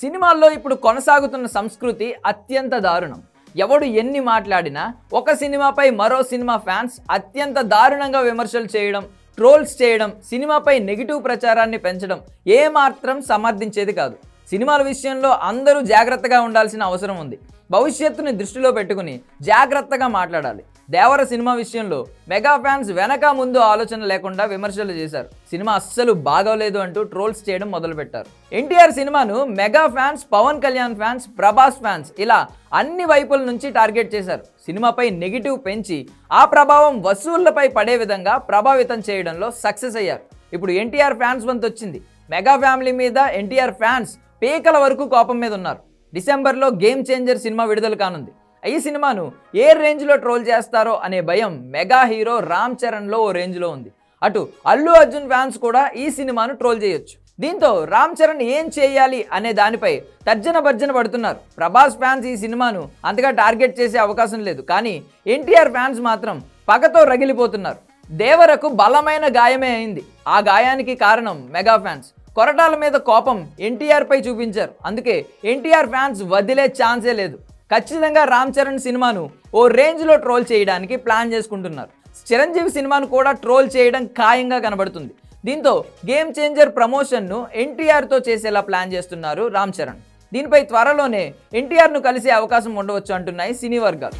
సినిమాల్లో ఇప్పుడు కొనసాగుతున్న సంస్కృతి అత్యంత దారుణం. ఎవడు ఎన్ని మాట్లాడినా ఒక సినిమాపై మరో సినిమా ఫ్యాన్స్ అత్యంత దారుణంగా విమర్శలు చేయడం ట్రోల్స్ చేయడం సినిమాపై నెగిటివ్ ప్రచారాన్ని పెంచడం ఏమాత్రం సమర్థించేది కాదు. సినిమాల విషయంలో అందరూ జాగ్రత్తగా ఉండాల్సిన అవసరం ఉంది. భవిష్యత్తుని దృష్టిలో పెట్టుకుని జాగ్రత్తగా మాట్లాడాలి. దేవర సినిమా విషయంలో మెగా ఫ్యాన్స్ వెనక ముందు ఆలోచన లేకుండా విమర్శలు చేశారు. సినిమా అస్సలు బాగోలేదు అంటూ ట్రోల్స్ చేయడం మొదలుపెట్టారు. ఎన్టీఆర్ సినిమాను mega fans Pawan Kalyan fans Prabhas fans ఇలా అన్ని వైపుల నుంచి టార్గెట్ చేశారు. సినిమాపై నెగిటివ్ పెంచి ఆ ప్రభావం వసూళ్ళపై పడే విధంగా ప్రభావితం చేయడంలో సక్సెస్ అయ్యారు. ఇప్పుడు ఎన్టీఆర్ ఫ్యాన్స్ వంతు వచ్చింది. మెగా ఫ్యామిలీ మీద ఎన్టీఆర్ ఫ్యాన్స్ పీకల వరకు కోపం మీద ఉన్నారు. డిసెంబర్లో గేమ్ చేంజర్ సినిమా విడుదల కానుంది. ఈ సినిమాను ఏ రేంజ్లో ట్రోల్ చేస్తారో అనే భయం మెగా హీరో రామ్ చరణ్లో ఓ రేంజ్లో ఉంది. అటు అల్లు అర్జున్ ఫ్యాన్స్ కూడా ఈ సినిమాను ట్రోల్ చేయొచ్చు. దీంతో రామ్ చరణ్ ఏం చేయాలి అనే దానిపై తర్జన భర్జన పడుతున్నారు. ప్రభాస్ ఫ్యాన్స్ ఈ సినిమాను అంతగా టార్గెట్ చేసే అవకాశం లేదు. కానీ ఎన్టీఆర్ ఫ్యాన్స్ మాత్రం పగతో రగిలిపోతున్నారు. దేవరకు బలమైన గాయమే అయింది. ఆ గాయానికి కారణం మెగా ఫ్యాన్స్. కొరటాల మీద కోపం ఎన్టీఆర్ పై చూపించారు. అందుకే ఎన్టీఆర్ ఫ్యాన్స్ వదిలే ఛాన్సే లేదు. ఖచ్చితంగా రామ్ చరణ్ సినిమాను ఓ రేంజ్లో ట్రోల్ చేయడానికి ప్లాన్ చేసుకుంటున్నారు. చిరంజీవి సినిమాను కూడా ట్రోల్ చేయడం ఖాయంగా కనబడుతుంది. దీంతో గేమ్ చేంజర్ ప్రమోషన్ను ఎన్టీఆర్తో చేసేలా ప్లాన్ చేస్తున్నారు రామ్ చరణ్. దీనిపై త్వరలోనే ఎన్టీఆర్ను కలిసే అవకాశం ఉండవచ్చు అంటున్నాయి సినీ వర్గాలు.